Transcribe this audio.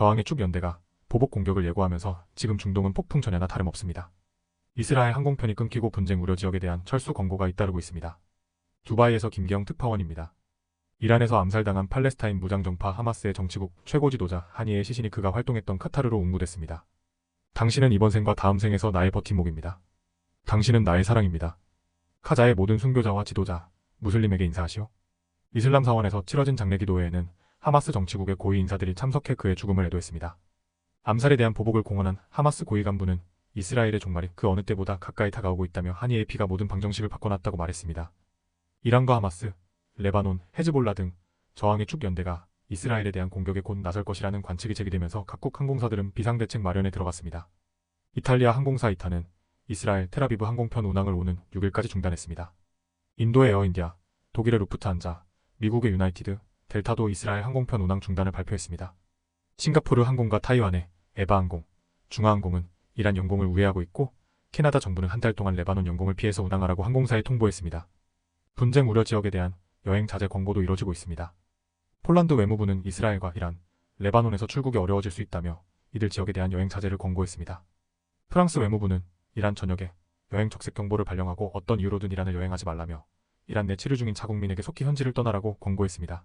저항의 축 연대가 보복 공격을 예고하면서 지금 중동은 폭풍 전야나 다름없습니다. 이스라엘 항공편이 끊기고 분쟁 우려 지역에 대한 철수 권고가 잇따르고 있습니다. 두바이에서 김기영 특파원입니다. 이란에서 암살당한 팔레스타인 무장정파 하마스의 정치국 최고 지도자 하니의 시신이 그가 활동했던 카타르로 운구됐습니다. 당신은 이번 생과 다음 생에서 나의 버팀목입니다. 당신은 나의 사랑입니다. 카자의 모든 순교자와 지도자, 무슬림에게 인사하시오. 이슬람 사원에서 치러진 장례 기도회에는 하마스 정치국의 고위 인사들이 참석해 그의 죽음을 애도했습니다. 암살에 대한 보복을 공언한 하마스 고위 간부는 이스라엘의 종말이 그 어느 때보다 가까이 다가오고 있다며 하니의 피가 모든 방정식을 바꿔놨다고 말했습니다. 이란과 하마스, 레바논, 헤즈볼라 등 저항의 축 연대가 이스라엘에 대한 공격에 곧 나설 것이라는 관측이 제기되면서 각국 항공사들은 비상대책 마련에 들어갔습니다. 이탈리아 항공사 이타는 이스라엘 테라비브 항공편 운항을 오는 6일까지 중단했습니다. 인도의 에어인디아, 독일의 루프트한자, 미국의 유나이티드, 델타도 이스라엘 항공편 운항 중단을 발표했습니다. 싱가포르 항공과 타이완의 에바항공, 중화항공은 이란 영공을 우회하고 있고 캐나다 정부는 한 달 동안 레바논 영공을 피해서 운항하라고 항공사에 통보했습니다. 분쟁 우려 지역에 대한 여행 자제 권고도 이뤄지고 있습니다. 폴란드 외무부는 이스라엘과 이란, 레바논에서 출국이 어려워질 수 있다며 이들 지역에 대한 여행 자제를 권고했습니다. 프랑스 외무부는 이란 전역에 여행 적색 경보를 발령하고 어떤 이유로든 이란을 여행하지 말라며 이란 내 치료 중인 자국민에게 속히 현지를 떠나라고 권고했습니다.